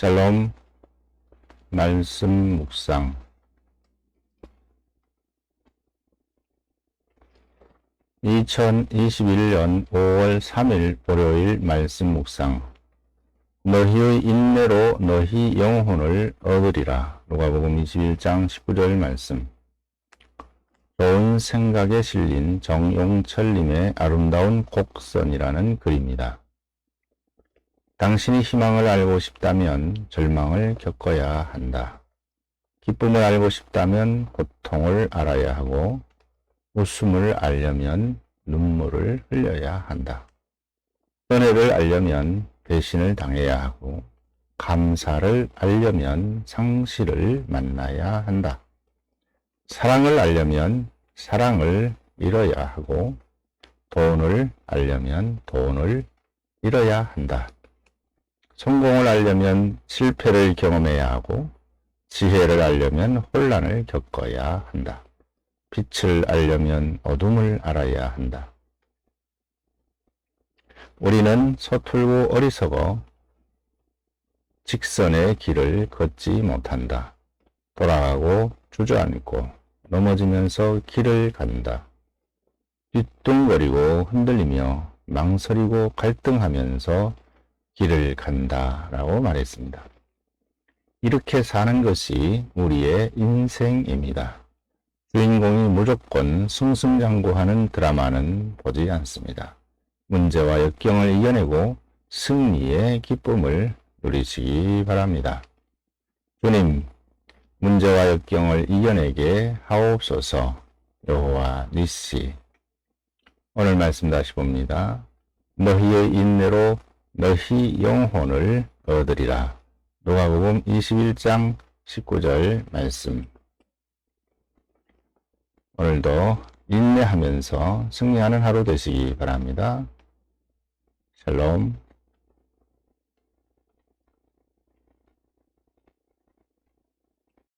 샬롬 말씀 묵상. 2021년 5월 3일 월요일 말씀 묵상. 너희의 인내로 너희 영혼을 얻으리라. 누가복음 21장 19절 말씀. 좋은 생각에 실린 정용철님의 아름다운 곡선이라는 글입니다. 당신이 희망을 알고 싶다면 절망을 겪어야 한다. 기쁨을 알고 싶다면 고통을 알아야 하고 웃음을 알려면 눈물을 흘려야 한다. 은혜를 알려면 배신을 당해야 하고 감사를 알려면 상실을 만나야 한다. 사랑을 알려면 사랑을 잃어야 하고 돈을 알려면 돈을 잃어야 한다. 성공을 알려면 실패를 경험해야 하고 지혜를 알려면 혼란을 겪어야 한다. 빛을 알려면 어둠을 알아야 한다. 우리는 서툴고 어리석어 직선의 길을 걷지 못한다. 돌아가고 주저앉고 넘어지면서 길을 간다. 뒤뚱거리고 흔들리며 망설이고 갈등하면서 길을 간다 라고 말했습니다. 이렇게 사는 것이 우리의 인생입니다. 주인공이 무조건 승승장구하는 드라마는 보지 않습니다. 문제와 역경을 이겨내고 승리의 기쁨을 누리시기 바랍니다. 주님, 문제와 역경을 이겨내게 하옵소서 여호와 니시 오늘 말씀 다시 봅니다. 너희의 인내로 너희 영혼을 얻으리라. 누가복음 21장 19절 말씀. 오늘도 인내하면서 승리하는 하루 되시기 바랍니다. 샬롬.